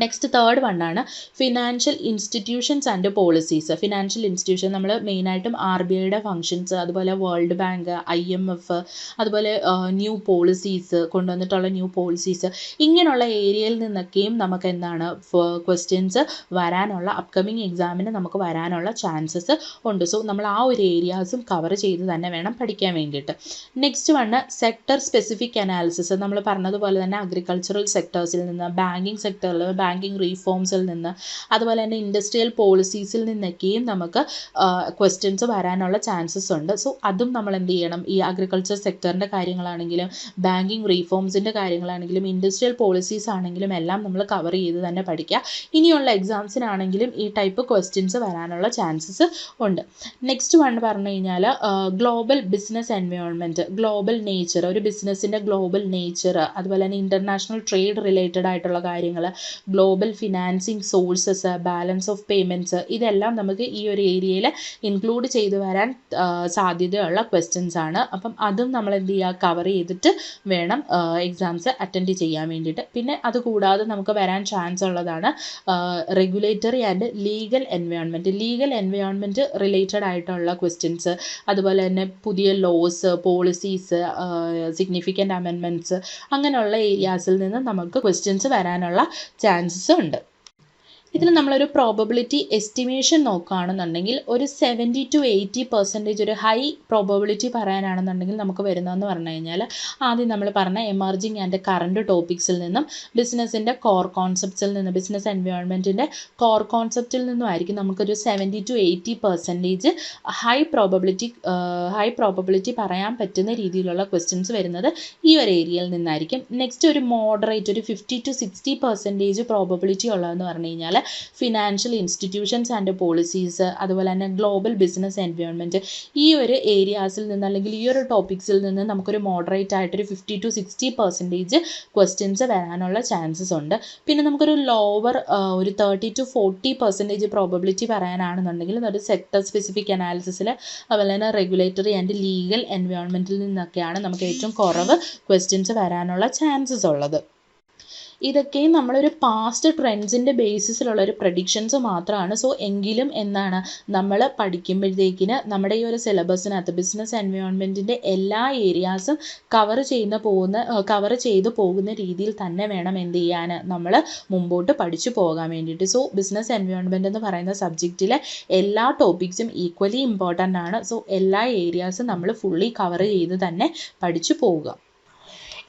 Next third വണ്ണാണ് financial institutions and policies financial institution നമ്മൾ മെയിനായിട്ടും ആർ ബി ഐയുടെ ഫങ്ഷൻസ് അതുപോലെ World Bank I M F അതുപോലെ ന്യൂ പോളിസീസ് കൊണ്ടുവന്നിട്ടുള്ള ന്യൂ പോളിസീസ് ഇങ്ങനെയുള്ള ഏരിയയിൽ നിന്നൊക്കെയും നമുക്ക് എന്താണ് ക്വസ്റ്റ്യൻസ് വരാനുള്ള അപ്കമിങ് എക്സാമിന് നമുക്ക് വരാനുള്ള ചാൻസസ് ഉണ്ട്. സോ നമ്മൾ ആ ഒരു ഏരിയാസും കവർ ചെയ്ത് തന്നെ വേണം പഠിക്കാൻ വേണ്ടിയിട്ട്. Next one sector specific analysis നമ്മൾ പറഞ്ഞതുപോലെ തന്നെ അഗ്രികൾച്ചറൽ സെക്ടേഴ്സിൽ നിന്ന് ബാങ്കിങ് സെക്ടറിൽ ബാങ്കിങ് റീഫോംസിൽ നിന്ന് അതുപോലെ തന്നെ ഇൻഡസ്ട്രിയൽ പോളിസീസിൽ നിന്നൊക്കെയും നമുക്ക് ക്വസ്റ്റ്യൻസ് വരാനുള്ള ചാൻസസ് ഉണ്ട്. സോ അതും നമ്മൾ എന്ത് ചെയ്യണം? ഈ അഗ്രികൾച്ചർ സെക്ടറിന്റെ കാര്യങ്ങളാണെങ്കിലും ബാങ്കിങ് റീഫോംസിന്റെ കാര്യങ്ങളാണെങ്കിലും ഇൻഡസ്ട്രിയൽ പോളിസീസ് ആണെങ്കിലും എല്ലാം നമ്മൾ കവർ ചെയ്ത് തന്നെ പഠിക്കുക. ഇനിയുള്ള എക്സാംസിനാണെങ്കിലും ഈ ടൈപ്പ് ക്വസ്റ്റ്യൻസ് വരാനുള്ള ചാൻസസ് ഉണ്ട്. നെക്സ്റ്റ് വൺ പറഞ്ഞു കഴിഞ്ഞാൽ global business environment global nature ഒരു ബിസിനസ്സിന്റെ ഗ്ലോബൽ നേച്ചർ അതുപോലെ തന്നെ ഇന്റർനാഷണൽ ട്രേഡ് റിലേറ്റഡ് ആയിട്ടുള്ള കാര്യങ്ങൾ global financing sources balance of payments ഇതെല്ലാം നമുക്ക് ഈ ഒരു ഏരിയയിൽ ഇൻക്ലൂഡ് ചെയ്ത് വരാൻ സാധ്യതയുള്ള ക്വസ്റ്റ്യൻസ് ആണ്. അപ്പം അതും നമ്മൾ എന്ത് ചെയ്യുക? കവർ ചെയ്തിട്ട് വേണം എക്സാംസ് അറ്റൻഡ് ചെയ്യാൻ വേണ്ടിയിട്ട്. പിന്നെ അതുകൂടാതെ നമുക്ക് വരാൻ ചാൻസ് ഉള്ളതാണ് regulatory and legal environment legal environment related ആയിട്ടുള്ള ക്വസ്റ്റ്യൻസ് അതുപോലെ തന്നെ പുതിയ ലോസ് പോളിസീസ് സിഗ്നിഫിക്കന്റ് അമെൻമെന്റ്സ് അങ്ങനെയുള്ള ഏരിയാസിൽ നിന്ന് നമുക്ക് ക്വസ്റ്റ്യൻസ് വരാനുള്ള ചാൻസസ് ഉണ്ട്. ഇതിൽ നമ്മളൊരു പ്രോബബിലിറ്റി എസ്റ്റിമേഷൻ നോക്കുകയാണെന്നുണ്ടെങ്കിൽ ഒരു സെവന്റി ടു എയ്റ്റി പെർസെന്റേജ് ഒരു ഹൈ പ്രോബബിലിറ്റി പറയാനാണെന്നുണ്ടെങ്കിൽ നമുക്ക് വരുന്നതെന്ന് പറഞ്ഞു കഴിഞ്ഞാൽ ആദ്യം നമ്മൾ പറഞ്ഞ എമർജിങ് ആൻഡ് കറണ്ട് ടോപ്പിക്സിൽ നിന്നും ബിസിനസ്സിന്റെ കോർ കോൺസെപ്റ്റ്സിൽ നിന്ന് ബിസിനസ് എൻവയോൺമെന്റിന്റെ കോർ കോൺസെപ്റ്റിൽ നിന്നും ആയിരിക്കും നമുക്കൊരു seventy to eighty percentage high probability high probability പറയാൻ പറ്റുന്ന രീതിയിലുള്ള ക്വസ്റ്റ്യൻസ് വരുന്നത് ഈ ഒരു ഏരിയയിൽ നിന്നായിരിക്കും. നെക്സ്റ്റ് ഒരു മോഡറേറ്റ് ഒരു fifty to sixty percentage probability ഉള്ളതെന്ന് പറഞ്ഞു കഴിഞ്ഞാൽ ഫിനാൻഷ്യൽ ഇൻസ്റ്റിറ്റ്യൂഷൻസ് ആൻഡ് പോളിസീസ് അതുപോലെ തന്നെ ഗ്ലോബൽ ബിസിനസ് എൻവയോൺമെന്റ് ഈ ഒരു ഏരിയാസിൽ നിന്ന് അല്ലെങ്കിൽ ഈ ഒരു ടോപ്പിക്സിൽ നിന്ന് നമുക്കൊരു മോഡറേറ്റ് ആയിട്ടൊരു fifty to sixty percentage questions വരാനുള്ള ചാൻസസ് ഉണ്ട്. പിന്നെ നമുക്കൊരു ലോവർ ഒരു thirty to forty percentage probability പറയാനാണെന്നുണ്ടെങ്കിൽ ഒരു സെക്ടർ സ്പെസിഫിക് അനാലിസിസിൽ അതുപോലെ തന്നെ റെഗുലേറ്ററി ആൻഡ് ലീഗൽ എൻവയോൺമെന്റിൽ നിന്നൊക്കെയാണ് നമുക്ക് ഏറ്റവും കുറവ് ക്വസ്റ്റ്യൻസ് വരാനുള്ള ചാൻസസ് ഉള്ളത്. ഇതൊക്കെയും നമ്മളൊരു പാസ്റ്റ് ട്രെൻഡ്സിന്റെ ബേസിസിലുള്ള ഒരു പ്രഡിക്ഷൻസ് മാത്രമാണ് സോ എങ്കിലും എന്താണ്? നമ്മൾ പഠിക്കുമ്പോഴത്തേക്കിന് നമ്മുടെ ഈ ഒരു സിലബസിനകത്ത് ബിസിനസ് എൻവയോൺമെന്റിന്റെ എല്ലാ ഏരിയാസും കവർ ചെയ്യുന്ന പോകുന്ന കവർ ചെയ്ത് പോകുന്ന രീതിയിൽ തന്നെ വേണം എന്ത് ചെയ്യാൻ നമ്മൾ മുമ്പോട്ട് പഠിച്ചു പോകാൻ വേണ്ടിയിട്ട്. സോ ബിസിനസ് എൻവയോൺമെന്റ് എന്ന് പറയുന്ന സബ്ജക്റ്റിലെ എല്ലാ ടോപ്പിക്സും ഈക്വലി ഇമ്പോർട്ടന്റ് ആണ്. സോ എല്ലാ ഏരിയാസും നമ്മൾ ഫുള്ളി കവർ ചെയ്ത് തന്നെ പഠിച്ചു പോവുക.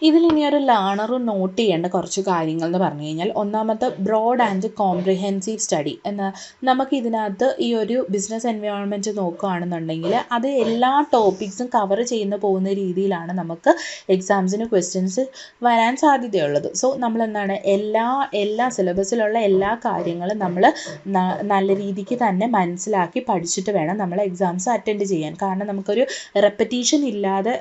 ഇതിൽ ഇനി ഒരു ലേണർ നോട്ട് ചെയ്യേണ്ട കുറച്ച് കാര്യങ്ങൾ എന്ന് പറഞ്ഞു കഴിഞ്ഞാൽ ഒന്നാമത്തെ ബ്രോഡ് ആൻഡ് കോംപ്രിഹെൻസീവ് സ്റ്റഡി എന്ന നമുക്ക് ഇതിനകത്ത് ഈ ഒരു ബിസിനസ് എൻവയോൺമെന്റ് നോക്കുകയാണെന്നുണ്ടെങ്കിൽ അത് എല്ലാ ടോപ്പിക്സും കവർ ചെയ്യുന്ന പോകുന്ന രീതിയിലാണ് നമുക്ക് എക്സാംസിന് ക്വസ്റ്റ്യൻസ് വരാൻ സാധ്യതയുള്ളത്. സോ നമ്മൾ എന്താണ് എല്ലാ എല്ലാ സിലബസിലുള്ള എല്ലാ കാര്യങ്ങളും നമ്മൾ നല്ല രീതിക്ക് തന്നെ മനസ്സിലാക്കി പഠിച്ചിട്ട് വേണം നമ്മൾ എക്സാംസ് അറ്റൻഡ് ചെയ്യാൻ. കാരണം നമുക്കൊരു റെപ്പറ്റീഷൻ ഇല്ലാതെ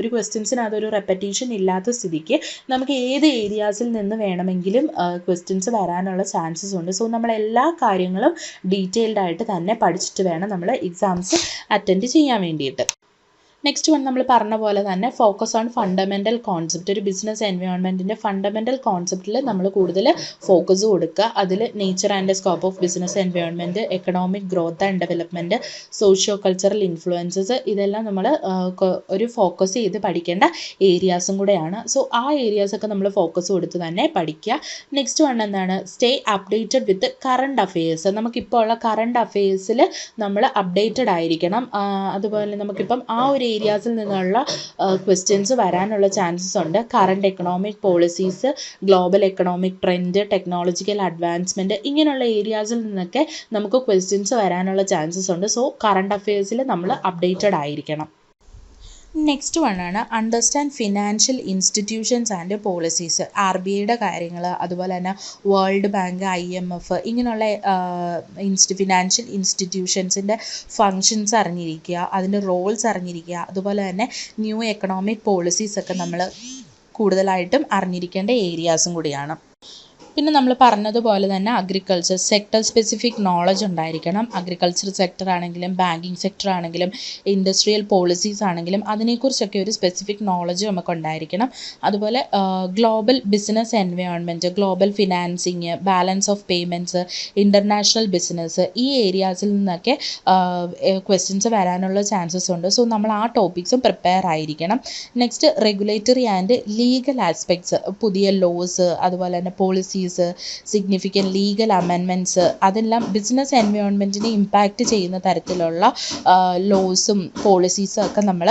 ഒരു ക്വസ്റ്റ്യൻസിനകത്ത് ഒരു റെപ്പറ്റീഷൻ ഇല്ലാത്ത സ്ഥിതിക്ക് നമുക്ക് ഏത് ഏരിയാസിൽ നിന്ന് വേണമെങ്കിലും ക്വസ്റ്റ്യൻസ് വരാനുള്ള ചാൻസസ് ഉണ്ട്. സോ നമ്മൾ എല്ലാ കാര്യങ്ങളും ഡീറ്റെയിൽഡായിട്ട് തന്നെ പഠിച്ചിട്ട് വേണം നമ്മൾ എക്സാംസ് അറ്റൻഡ് ചെയ്യാൻ വേണ്ടിയിട്ട്. നെക്സ്റ്റ് വൺ നമ്മൾ പറഞ്ഞ പോലെ തന്നെ ഫോക്കസ് ഓൺ ഫണ്ടമെന്റൽ കോൺസെപ്റ്റ് ഒരു ബിസിനസ് എൻവയോൺമെന്റിന്റെ ഫണ്ടമെന്റൽ കോൺസെപ്റ്റിൽ നമ്മൾ കൂടുതൽ ഫോക്കസ് കൊടുക്കുക. അതിൽ nature and scope of business environment economic growth and development socio cultural influences ഇതെല്ലാം നമ്മൾ ഒരു ഫോക്കസ് ചെയ്ത് പഠിക്കേണ്ട ഏരിയാസും കൂടെയാണ്. സോ ആ ഏരിയാസൊക്കെ നമ്മൾ ഫോക്കസ് കൊടുത്ത് തന്നെ പഠിക്കുക. നെക്സ്റ്റ് വൺ എന്താണ്? Stay updated with current affairs നമുക്കിപ്പോൾ ഉള്ള കറണ്ട് അഫെയേഴ്സിൽ നമ്മൾ അപ്ഡേറ്റഡ് ആയിരിക്കണം. അതുപോലെ നമുക്കിപ്പം ആ ഒരു ഏരിയാസിൽ നിന്നുള്ള ക്വസ്റ്റ്യൻസ് വരാനുള്ള ചാൻസസ് ഉണ്ട്. Current economic policies global economic trend technological advancement ഇങ്ങനെയുള്ള ഏരിയാസിൽ നിന്നൊക്കെ നമുക്ക് ക്വസ്റ്റ്യൻസ് വരാനുള്ള ചാൻസസ് ഉണ്ട്. സോ കറണ്ട് അഫയേഴ്സിൽ നമ്മൾ അപ്ഡേറ്റഡ് ആയിരിക്കണം. നെക്സ്റ്റ് വൺ ആണ്. Understand financial institutions and policies R B ഐയുടെ കാര്യങ്ങൾ അതുപോലെ തന്നെ World Bank I M F ഇങ്ങനെയുള്ള ഇൻസ്റ്റി ഫിനാൻഷ്യൽ ഇൻസ്റ്റിറ്റ്യൂഷൻസിന്റെ ഫങ്ഷൻസ് അറിഞ്ഞിരിക്കുക അതിന്റെ റോൾസ് അറിഞ്ഞിരിക്കുക അതുപോലെ തന്നെ ന്യൂ എക്കണോമിക് പോളിസീസ് ഒക്കെ നമ്മൾ കൂടുതലായിട്ടും അറിഞ്ഞിരിക്കേണ്ട ഏരിയാസും കൂടിയാണ്. പിന്നെ നമ്മൾ പറഞ്ഞതുപോലെ തന്നെ അഗ്രികൾച്ചർ സെക്ടർ സ്പെസിഫിക് നോളജ് ഉണ്ടായിരിക്കണം. അഗ്രികൾച്ചർ സെക്ടർ ആണെങ്കിലും ബാങ്കിങ് സെക്ടർ ആണെങ്കിലും ഇൻഡസ്ട്രിയൽ പോളിസീസ് ആണെങ്കിലും അതിനെക്കുറിച്ചൊക്കെ ഒരു സ്പെസിഫിക് നോളജ് നമുക്ക് ഉണ്ടായിരിക്കണം. അതുപോലെ global business environment global financing balance of payments international business ഈ ഏരിയാസിൽ നിന്നൊക്കെ ക്വസ്റ്റ്യൻസ് വരാനുള്ള ചാൻസസ് ഉണ്ട്. സോ നമ്മൾ ആ ടോപ്പിക്സും പ്രിപ്പയർ ആയിരിക്കണം. Next regulatory and legal aspects പുതിയ ലോസ് അതുപോലെ തന്നെ പോളിസീസ് സിഗ്നിഫിക്കന്റ് ലീഗൽ അമെൻമെന്റ്സ് അതെല്ലാം ബിസിനസ് എൻവയോൺമെന്റിനെ ഇമ്പാക്റ്റ് ചെയ്യുന്ന തരത്തിലുള്ള ലോസും പോളിസീസും ഒക്കെ നമ്മൾ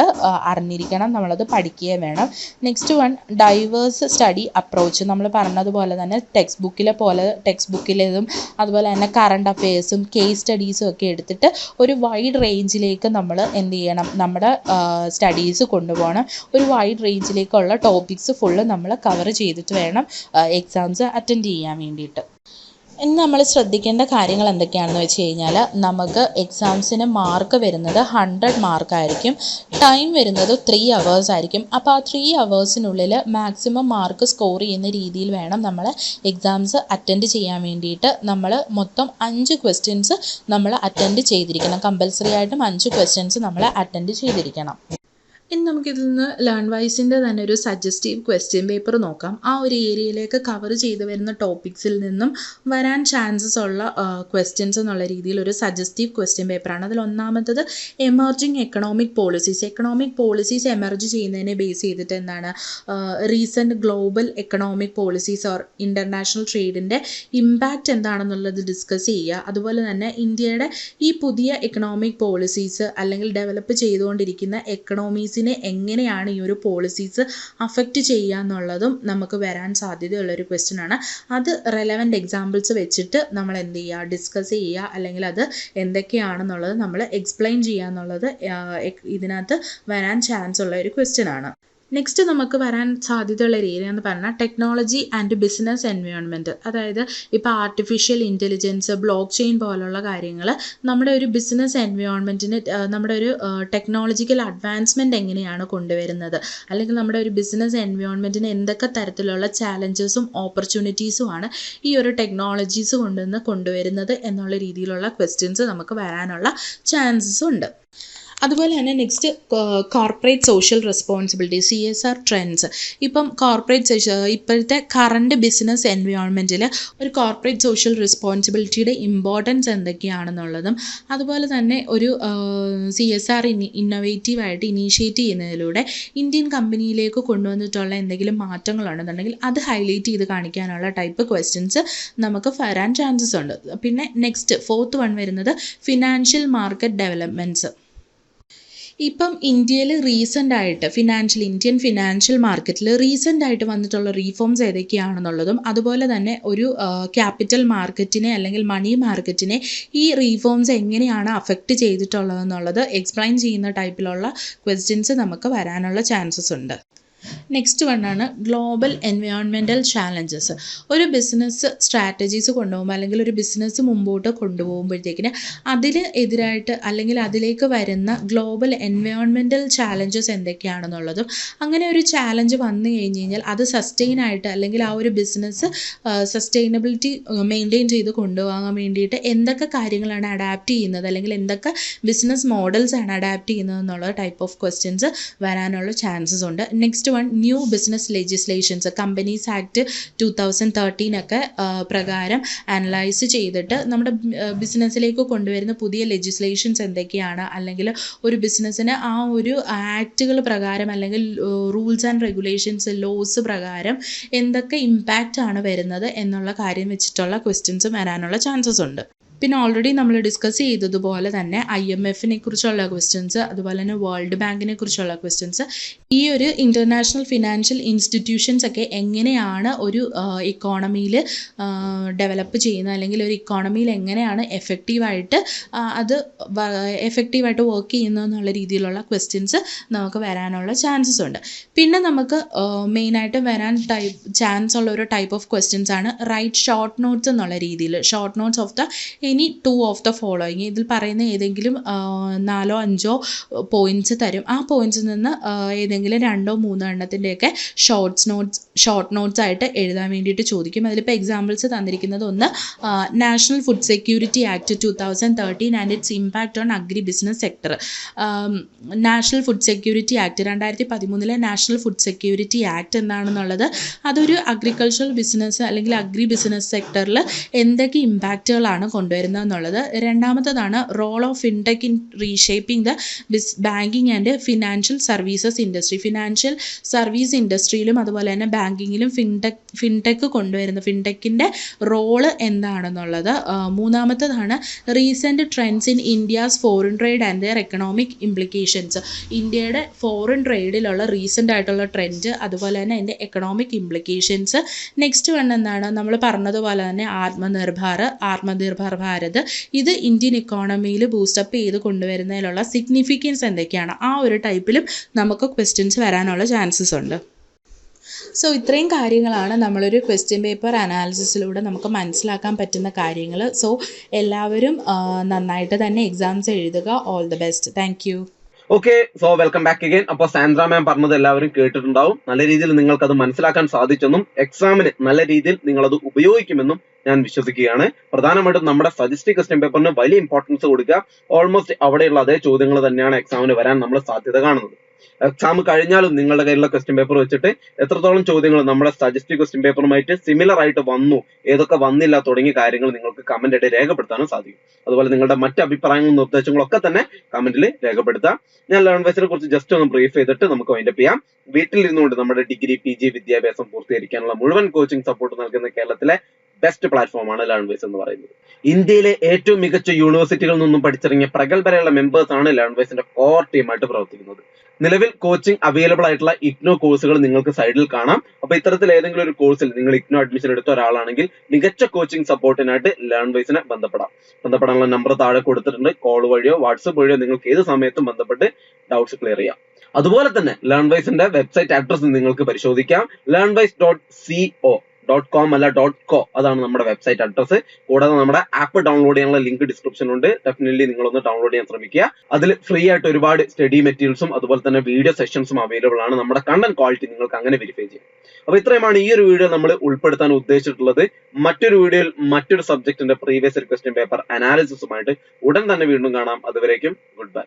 അറിഞ്ഞിരിക്കണം. നമ്മളത് പഠിക്കുകയും വേണം. Next one diverse study approach നമ്മൾ പറഞ്ഞതുപോലെ തന്നെ ടെക്സ്റ്റ് ബുക്കിലെ പോലെ ടെക്സ്റ്റ് ബുക്കിലേതും അതുപോലെ തന്നെ കറണ്ട് അഫയേഴ്സും കേസ് സ്റ്റഡീസും ഒക്കെ എടുത്തിട്ട് ഒരു വൈഡ് റേഞ്ചിലേക്ക് നമ്മൾ എന്ത് ചെയ്യണം? നമ്മുടെ സ്റ്റഡീസ് കൊണ്ടുപോകണം. ഒരു വൈഡ് റേഞ്ചിലേക്കുള്ള ടോപ്പിക്സ് ഫുള്ള് നമ്മൾ കവർ ചെയ്തിട്ട് വേണം എക്സാംസ് അറ്റൻഡ് ചെയ്യാൻ വേണ്ടിയിട്ട്. ഇനി നമ്മൾ ശ്രദ്ധിക്കേണ്ട കാര്യങ്ങൾ എന്തൊക്കെയാണെന്ന് വെച്ച് കഴിഞ്ഞാൽ നമുക്ക് എക്സാംസിന് മാർക്ക് വരുന്നത് ഹൺഡ്രഡ് മാർക്കായിരിക്കും ടൈം വരുന്നത് ത്രീ അവേഴ്സ് ആയിരിക്കും. അപ്പോൾ ആ ത്രീ അവേഴ്സിനുള്ളിൽ മാക്സിമം മാർക്ക് സ്കോർ ചെയ്യുന്ന രീതിയിൽ വേണം നമ്മൾ എക്സാംസ് അറ്റൻഡ് ചെയ്യാൻ വേണ്ടിയിട്ട് നമ്മൾ മൊത്തം അഞ്ച് ക്വസ്റ്റ്യൻസ് നമ്മൾ അറ്റൻഡ് ചെയ്തിരിക്കണം. കമ്പൽസറി ആയിട്ടും അഞ്ച് ക്വസ്റ്റ്യൻസ് നമ്മൾ അറ്റൻഡ് ചെയ്തിരിക്കണം. ഇനി നമുക്കിതിൽ നിന്ന് ലേൺ വൈസിന്റെ തന്നെ ഒരു സജസ്റ്റീവ് ക്വസ്റ്റ്യൻ പേപ്പർ നോക്കാം. ആ ഒരു ഏരിയയിലേക്ക് കവർ ചെയ്ത് വരുന്ന ടോപ്പിക്സിൽ നിന്നും വരാൻ ചാൻസസ് ഉള്ള ക്വസ്റ്റ്യൻസ് എന്നുള്ള രീതിയിൽ ഒരു സജസ്റ്റീവ് ക്വസ്റ്റ്യൻ പേപ്പറാണ് അതിൽ ഒന്നാമത്തത് emerging economic policies economic policies emerge ചെയ്യുന്നതിനെ ബേസ് ചെയ്തിട്ട് എന്താണ്? Recent global economic policies or international ട്രേഡിന്റെ impact എന്താണെന്നുള്ളത് ഡിസ്കസ് ചെയ്യുക. അതുപോലെ തന്നെ ഇന്ത്യയുടെ ഈ പുതിയ എക്കണോമിക് പോളിസീസ് അല്ലെങ്കിൽ ഡെവലപ്പ് ചെയ്തുകൊണ്ടിരിക്കുന്ന എക്കണോമീസിനെ എങ്ങനെയാണ് ഈ ഒരു പോളിസീസ് അഫക്റ്റ് ചെയ്യുക എന്നുള്ളതും നമുക്ക് വരാൻ സാധ്യതയുള്ള ഒരു ക്വസ്റ്റ്യൻ ആണ്. അത് റെലവന്റ് എക്സാമ്പിൾസ് വെച്ചിട്ട് നമ്മൾ എന്ത് ചെയ്യുക? ഡിസ്കസ് ചെയ്യുക. അല്ലെങ്കിൽ അത് എന്തൊക്കെയാണെന്നുള്ളത് നമ്മൾ എക്സ്പ്ലെയിൻ ചെയ്യുക എന്നുള്ളത് ഇതിനകത്ത് വരാൻ ചാൻസ് ഉള്ള ഒരു ക്വസ്റ്റ്യൻ ആണ്. നെക്സ്റ്റ് നമുക്ക് വരാൻ സാധ്യതയുള്ള ഒരു ഏരിയ എന്ന് പറഞ്ഞാൽ ടെക്നോളജി ആൻഡ് ബിസിനസ് എൻവയോൺമെന്റ് അതായത് ഇപ്പോൾ ആർട്ടിഫിഷ്യൽ ഇന്റലിജൻസ് ബ്ലോക്ക് ചെയിൻ പോലുള്ള കാര്യങ്ങൾ നമ്മുടെ ഒരു ബിസിനസ് എൻവയോൺമെന്റിന് നമ്മുടെ ഒരു ടെക്നോളജിക്കൽ അഡ്വാൻസ്മെന്റ് എങ്ങനെയാണ് കൊണ്ടുവരുന്നത്? അല്ലെങ്കിൽ നമ്മുടെ ഒരു ബിസിനസ് എൻവയോൺമെന്റിന് എന്തൊക്കെ തരത്തിലുള്ള ചാലഞ്ചസും ഓപ്പർച്യൂണിറ്റീസുമാണ് ഈ ഒരു ടെക്നോളജീസ് കൊണ്ടുവന്ന് കൊണ്ടുവരുന്നത് എന്നുള്ള രീതിയിലുള്ള ക്വസ്റ്റ്യൻസ് നമുക്ക് വരാനുള്ള ചാൻസസ് ഉണ്ട്. അതുപോലെ തന്നെ next corporate social responsibility C S R trends ഇപ്പം കോർപ്പറേറ്റ് ഇപ്പോഴത്തെ കറണ്ട് ബിസിനസ് എൻവയോൺമെന്റിൽ ഒരു കോർപ്പറേറ്റ് സോഷ്യൽ റെസ്പോൺസിബിലിറ്റിയുടെ ഇമ്പോർട്ടൻസ് എന്തൊക്കെയാണെന്നുള്ളതും അതുപോലെ തന്നെ ഒരു സി എസ് ആർ ഇനി ഇന്നൊവേറ്റീവായിട്ട് ഇനീഷ്യേറ്റ് ചെയ്യുന്നതിലൂടെ ഇന്ത്യൻ കമ്പനിയിലേക്ക് കൊണ്ടുവന്നിട്ടുള്ള എന്തെങ്കിലും മാറ്റങ്ങളുണ്ടെന്നുണ്ടെങ്കിൽ അത് ഹൈലൈറ്റ് ചെയ്ത് കാണിക്കാനുള്ള ടൈപ്പ് ക്വസ്റ്റ്യൻസ് നമുക്ക് വരാൻ ചാൻസസ് ഉണ്ട്. പിന്നെ നെക്സ്റ്റ് ഫോർത്ത് വൺ വരുന്നത് ഫിനാൻഷ്യൽ മാർക്കറ്റ് ഡെവലപ്മെന്റ്സ് ഇപ്പം ഇന്ത്യയിൽ റീസെന്റ് ആയിട്ട് ഫിനാൻഷ്യൽ ഇന്ത്യൻ ഫിനാൻഷ്യൽ മാർക്കറ്റിൽ റീസെന്റ് ആയിട്ട് വന്നിട്ടുള്ള റീഫോംസ് ഏതൊക്കെയാണെന്നുള്ളതും അതുപോലെ തന്നെ ഒരു ക്യാപിറ്റൽ മാർക്കറ്റിനെ അല്ലെങ്കിൽ മണി മാർക്കറ്റിനെ ഈ റീഫോംസ് എങ്ങനെയാണ് അഫക്റ്റ് ചെയ്തിട്ടുള്ളതെന്നുള്ളത് എക്സ്പ്ലെയിൻ ചെയ്യുന്ന ടൈപ്പിലുള്ള ക്വസ്റ്റ്യൻസ് നമുക്ക് വരാനുള്ള ചാൻസസ് ഉണ്ട്. നെക്സ്റ്റ് വണ്ണാണ് ഗ്ലോബൽ എൻവയോൺമെന്റൽ ചാലഞ്ചസ് ഒരു ബിസിനസ് സ്ട്രാറ്റജീസ് കൊണ്ടുപോകുമ്പോൾ അല്ലെങ്കിൽ ഒരു ബിസിനസ് മുമ്പോട്ട് കൊണ്ടുപോകുമ്പോഴത്തേക്കിന് അതിന് എതിരായിട്ട് അല്ലെങ്കിൽ അതിലേക്ക് വരുന്ന ഗ്ലോബൽ എൻവയോൺമെന്റൽ ചാലഞ്ചസ് എന്തൊക്കെയാണെന്നുള്ളതും അങ്ങനെ ഒരു ചാലഞ്ച് വന്നു കഴിഞ്ഞ് കഴിഞ്ഞാൽ അത് സസ്റ്റെയിൻ ആയിട്ട് അല്ലെങ്കിൽ ആ ഒരു ബിസിനസ് സസ്റ്റൈനബിലിറ്റി മെയിന്റെയിൻ ചെയ്ത് കൊണ്ടുപോകാൻ വേണ്ടിയിട്ട് എന്തൊക്കെ കാര്യങ്ങളാണ് അഡാപ്റ്റ് ചെയ്യുന്നത് അല്ലെങ്കിൽ എന്തൊക്കെ ബിസിനസ് മോഡൽസ് ആണ് അഡാപ്റ്റ് ചെയ്യുന്നത് എന്നുള്ള ടൈപ്പ് ഓഫ് ക്വസ്റ്റ്യൻസ് വരാനുള്ള ചാൻസസ് ഉണ്ട്. Next one new business legislations companies act two thousand തേർട്ടീനൊക്കെ പ്രകാരം അനലൈസ് ചെയ്തിട്ട് നമ്മുടെ ബിസിനസ്സിലേക്ക് കൊണ്ടുവരുന്ന പുതിയ ലെജിസ്ലേഷൻസ് എന്തൊക്കെയാണ്? അല്ലെങ്കിൽ ഒരു ബിസിനസ്സിന് ആ ഒരു ആക്റ്റുകൾ പ്രകാരം അല്ലെങ്കിൽ റൂൾസ് ആൻഡ് റെഗുലേഷൻസ് ലോസ് പ്രകാരം എന്തൊക്കെ ഇമ്പാക്റ്റ് ആണ് വരുന്നത് എന്നുള്ള കാര്യം വെച്ചിട്ടുള്ള ക്വസ്റ്റ്യൻസ് വരാനുള്ള ചാൻസസ് ഉണ്ട്. പിന്നെ ഓൾറെഡി നമ്മൾ ഡിസ്കസ് ചെയ്തതുപോലെ തന്നെ ഐ എം എഫിനെ കുറിച്ചുള്ള ക്വസ്റ്റ്യൻസ് അതുപോലെ തന്നെ വേൾഡ് ബാങ്കിനെ കുറിച്ചുള്ള ക്വസ്റ്റ്യൻസ് ഈ ഒരു ഇന്റർനാഷണൽ ഫിനാൻഷ്യൽ ഇൻസ്റ്റിറ്റ്യൂഷൻസ് ഒക്കെ എങ്ങനെയാണ് ഒരു ഇക്കോണമിയിൽ ഡെവലപ്പ് ചെയ്യുന്നത്? അല്ലെങ്കിൽ ഒരു ഇക്കോണമിയിൽ എങ്ങനെയാണ് എഫക്റ്റീവായിട്ട് അത് എഫക്റ്റീവായിട്ട് വർക്ക് ചെയ്യുന്നത് എന്നുള്ള രീതിയിലുള്ള ക്വസ്റ്റ്യൻസ് നമുക്ക് വരാനുള്ള ചാൻസസ് ഉണ്ട്. പിന്നെ നമുക്ക് മെയിനായിട്ട് വരാൻ ടൈപ്പ് ചാൻസ് ഉള്ള ഒരു ടൈപ്പ് ഓഫ് ക്വസ്റ്റ്യൻസ് ആണ് റൈറ്റ് ഷോർട്ട് നോട്ട്സ് എന്നുള്ള രീതിയിൽ short notes of the any two of the following ഇതിൽ പറയുന്ന ഏതെങ്കിലും നാലോ അഞ്ചോ പോയിന്റ്സ് തരും. ആ പോയിന്റ്സിൽ നിന്ന് ഏതെങ്കിലും രണ്ടോ മൂന്നോ എണ്ണത്തിന്റെയൊക്കെ ഷോർട്ട്സ് നോട്ട്സ് ഷോർട്ട് നോട്ട്സ് ആയിട്ട് എഴുതാൻ വേണ്ടിയിട്ട് ചോദിക്കും. അതിലിപ്പോൾ എക്സാമ്പിൾസ് തന്നിരിക്കുന്നത് ഒന്ന് national food security act two thousand thirteen and its impact on agri business sector national food security act രണ്ടായിരത്തി പതിമൂന്നിലെ നാഷണൽ ഫുഡ് സെക്യൂരിറ്റി ആക്ട് എന്താണെന്നുള്ളത് അതൊരു അഗ്രികൾച്ചറൽ ബിസിനസ് അല്ലെങ്കിൽ അഗ്രി ബിസിനസ് സെക്ടറിൽ എന്തൊക്കെ ഇമ്പാക്റ്റുകളാണ് കൊണ്ടുവരുന്നത്? എന്നുള്ളത്. രണ്ടാമത്തതാണ് role of fintech in reshaping the biz banking and financial services industry financial service ഇൻഡസ്ട്രിയിലും അതുപോലെ തന്നെ ബാങ്കിങ്ങിലും ഫിൻടെക് ഫിൻടെക് കൊണ്ടുവരുന്ന ഫിൻടെക്കിന്റെ റോൾ എന്താണെന്നുള്ളത് മൂന്നാമത്തതാണ് recent trends in India's foreign trade and their economic implications ഇന്ത്യയുടെ ഫോറിൻ ട്രേഡിലുള്ള റീസെന്റ് ആയിട്ടുള്ള ട്രെൻഡ് അതുപോലെ തന്നെ അതിന്റെ എക്കണോമിക് ഇംപ്ലിക്കേഷൻസ് നെക്സ്റ്റ് വൺ എന്താണ്? നമ്മൾ പറഞ്ഞതുപോലെ തന്നെ ആത്മനിർഭർ ആത്മനിർഭർ ഭാരത് ഇത് ഇന്ത്യൻ ഇക്കോണമിയിൽ ബൂസ്റ്റപ്പ് ചെയ്ത് കൊണ്ടുവരുന്നതിലുള്ള സിഗ്നിഫിക്കൻസ് എന്തൊക്കെയാണ്? ആ ഒരു ടൈപ്പിലും നമുക്ക് ക്വസ്റ്റ്യൻസ് വരാനുള്ള ചാൻസസ് ഉണ്ട്. സോ ഇത്രയും കാര്യങ്ങളാണ് നമ്മളൊരു ക്വസ്റ്റ്യൻ പേപ്പർ അനാലിസിസിലൂടെ നമുക്ക് മനസ്സിലാക്കാൻ പറ്റുന്ന കാര്യങ്ങൾ സോ എല്ലാവരും നന്നായിട്ട് തന്നെ എക്സാംസ് എഴുതുക. All the best thank okay so welcome back again അപ്പൊ സാൻഡ്ര മാം പറഞ്ഞത് എല്ലാവരും കേട്ടിട്ടുണ്ടാവും. നല്ല രീതിയിൽ നിങ്ങൾക്ക് അത് മനസ്സിലാക്കാൻ സാധിച്ചെന്നും എക്സാമിന് നല്ല രീതിയിൽ നിങ്ങൾ അത് ഉപയോഗിക്കുമെന്നും ഞാൻ വിശ്വസിക്കുകയാണ്. പ്രധാനമായിട്ടും നമ്മുടെ സജസ്റ്റിക് ക്വസ്റ്റ്യൻ പേപ്പറിന് വലിയ ഇമ്പോർട്ടൻസ് കൊടുക്കുക. ഓൾമോസ്റ്റ് അവിടെയുള്ള അതേ ചോദ്യങ്ങൾ തന്നെയാണ് എക്സാമിന് വരാൻ നമ്മൾ സാധ്യത കാണുന്നത്. എക്സാം കഴിഞ്ഞാലും നിങ്ങളുടെ കയ്യിലുള്ള ക്വസ്റ്റ്യൻ പേപ്പർ വെച്ചിട്ട് എത്രത്തോളം ചോദ്യങ്ങൾ നമ്മുടെ സജസ്റ്റീവ് ക്വസ്റ്റ്യൻ പേപ്പറുമായിട്ട് സിമിലർ ആയിട്ട് വന്നു ഏതൊക്കെ വന്നില്ല തുടങ്ങിയ കാര്യങ്ങൾ നിങ്ങൾക്ക് കമന്റ് ആയിട്ട് രേഖപ്പെടുത്താനും സാധിക്കും. അതുപോലെ നിങ്ങളുടെ മറ്റ് അഭിപ്രായങ്ങളും നിർദ്ദേശങ്ങളും ഒക്കെ തന്നെ കമന്റിൽ രേഖപ്പെടുത്താം. ഞാൻ ലേൺ വയസ്സിനെ കുറിച്ച് ജസ്റ്റ് ഒന്ന് ബ്രീഫ് ചെയ്തിട്ട് നമുക്ക് വൈൻഡപ്പ് ചെയ്യാം. വീട്ടിൽ ഇരുന്നുകൊണ്ട് നമ്മുടെ ഡിഗ്രി പി ജി വിദ്യാഭ്യാസം പൂർത്തീകരിക്കാനുള്ള മുഴുവൻ കോച്ചിങ് സപ്പോർട്ട് നൽകുന്ന കേരളത്തിലെ ബെസ്റ്റ് പ്ലാറ്റ്ഫോമാണ് ലേൺ വൈസ് എന്ന് പറയുന്നത്. ഇന്ത്യയിലെ ഏറ്റവും മികച്ച യൂണിവേഴ്സിറ്റികളിൽ നിന്നും പഠിച്ചിറങ്ങിയ പ്രഗത്ഭരായുള്ള മെമ്പേഴ്സ് ആണ് ലേൺ വൈസിന്റെ കോർ ടീമായിട്ട് പ്രവർത്തിക്കുന്നത്. നിലവിൽ കോച്ചിങ് അവൈലബിൾ ആയിട്ടുള്ള ഇഗ്നോ കോഴ്സുകൾ നിങ്ങൾക്ക് സൈഡിൽ കാണാം. അപ്പൊ ഇത്തരത്തിൽ ഏതെങ്കിലും ഒരു കോഴ്സിൽ നിങ്ങൾ ഇഗ്നോ അഡ്മിഷൻ എടുത്ത ഒരാളാണെങ്കിൽ മികച്ച കോച്ചിങ് സപ്പോർട്ടിനായിട്ട് ലേൺ വൈസിനെ ബന്ധപ്പെടാം. ബന്ധപ്പെടാനുള്ള നമ്പർ താഴെ കൊടുത്തിട്ടുണ്ട്. കോൾ വഴിയോ വാട്സപ്പ് വഴിയോ നിങ്ങൾക്ക് ഏത് സമയത്തും ബന്ധപ്പെട്ട് ഡൗട്ട്സ് ക്ലിയർ ചെയ്യാം. അതുപോലെ തന്നെ ലേൺവൈസിന്റെ വെബ്സൈറ്റ് അഡ്രസ് നിങ്ങൾക്ക് പരിശോധിക്കാം. Learn wise dot C O dot com അല്ല ഡോട്ട് കോ അതാണ് നമ്മുടെ വെബ്സൈറ്റ് അഡ്രസ് കൂടാതെ നമ്മുടെ ആപ്പ് ഡൗൺലോഡ് ചെയ്യാനുള്ള ലിങ്ക് ഡിസ്ക്രിപ്ഷനിലുണ്ട് ഡെഫിനറ്റ്ലി നിങ്ങൾ ഒന്ന് ഡൗൺലോഡ് ചെയ്യാൻ ശ്രമിക്കുക. അതിൽ ഫ്രീ ആയിട്ട് ഒരുപാട് സ്റ്റഡി മെറ്റീരിയൽസും അതുപോലെ തന്നെ വീഡിയോ സെഷൻസും അവൈലബിൾ ആണ്. നമ്മുടെ കണ്ടന്റ് ക്വാളിറ്റി നിങ്ങൾക്ക് അങ്ങനെ വെരിഫൈ ചെയ്യാം. അപ്പൊ ഇത്രയുമാണ് ഈ ഒരു വീഡിയോ നമ്മൾ ഉൾപ്പെടുത്താൻ ഉദ്ദേശിച്ചിട്ടുള്ളത്. മറ്റൊരു വീഡിയോയിൽ മറ്റൊരു സബ്ജക്റ്റിന്റെ പ്രീവിയസ് ക്വസ്റ്റ്യൻ പേപ്പർ അനാലിസിസുമായിട്ട് ഉടൻ തന്നെ വീണ്ടും കാണാം. അതുവരേക്കും ഗുഡ് ബൈ